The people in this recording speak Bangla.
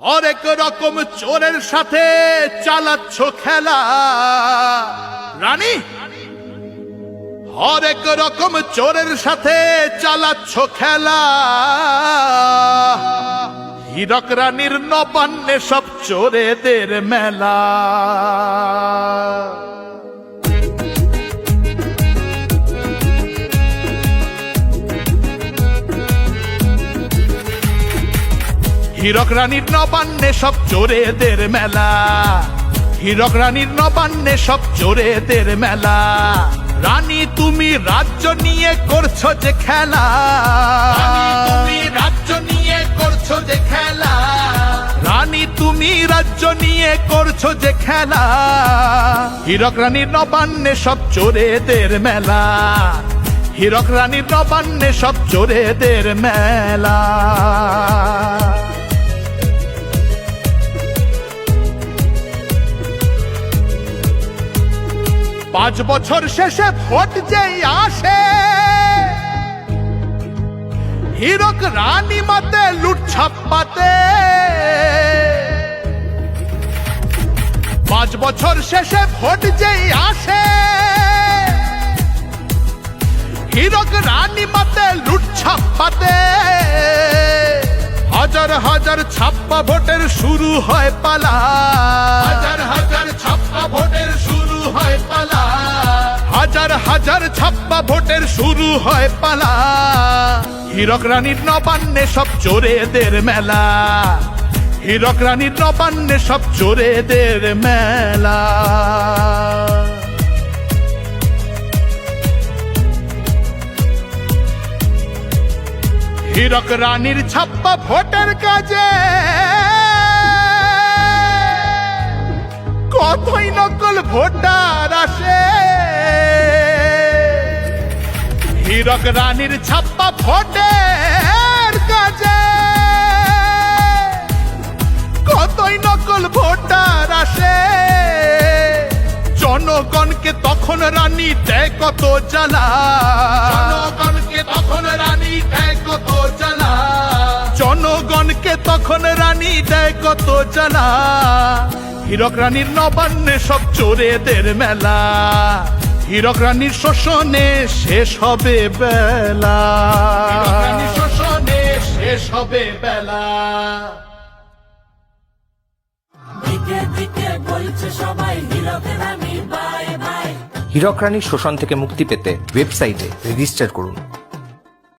হরেক রকম চোরের সাথে চালাচ্ছ খেলা। রানী? হরেক রকম চোরের সাথে চালাচ্ছ খেলা। হীরক রানীর নবান্নে সব চোরেদের মেলা। হীরক রানীর নবান্নে সব চোরেদের মেলা। হীরক রানীর নবান্নে সব চোরেদের মেলা। রানী তুমি রাজ্য নিয়ে করছ যে খেলা। তুমি রাজ্য নিয়ে করছ যে খেলা। রানী তুমি রাজ্য নিয়ে করছ যে খেলা। হীরক রানীর নবান্নে সব চোরেদের মেলা। হীরক রানীর নবান্নে সব চোরেদের মেলা। পাঁচ বছর শেষে ভোট যেই আসে, হীরক রানী মাতে, লুট ছাপ্পাতে পাঁচ বছর শেষে ভোট যেই আসে, হীরক রানী মাতে, লুট ছাপ্পাতে হাজার হাজার ছাপ্পা ভোটের শুরু হয় পালা। হাজার হাজার ছাপ্পা হাজার ছাপ্পা ভোটের শুরু হয় পালা। হীরক রানীর নবান্নে সব চোরেদের মেলা। হীরক রানীর নবান্নে সব চোরেদের মেলা। হীরক রানীর ছাপ্পা ভোটের কাজে কতই নকল ভোটার হীরক রানীর ছাপ্পা ভোটের কাজে। কতই নকল ভোটার আসে। জনগণকে তখন রানী দেয় কত জ্বালা। জনগণকে তখন রানী দেয় কত জ্বালা। জনগণকে তখন রানী দেয় কত জ্বালা। হীরক রানীর নবান্নে সব চোরেদের মেলা। হীরক রানীর শোষণে শেষ হবে বেলা। শোষণে শেষ হবে বেলা। দিকে দিকে বলছে সবাই হীরক রানী বাই বাই। হীরক রানীর শোষণ থেকে মুক্তি পেতে ওয়েবসাইটে রেজিস্টার করুন।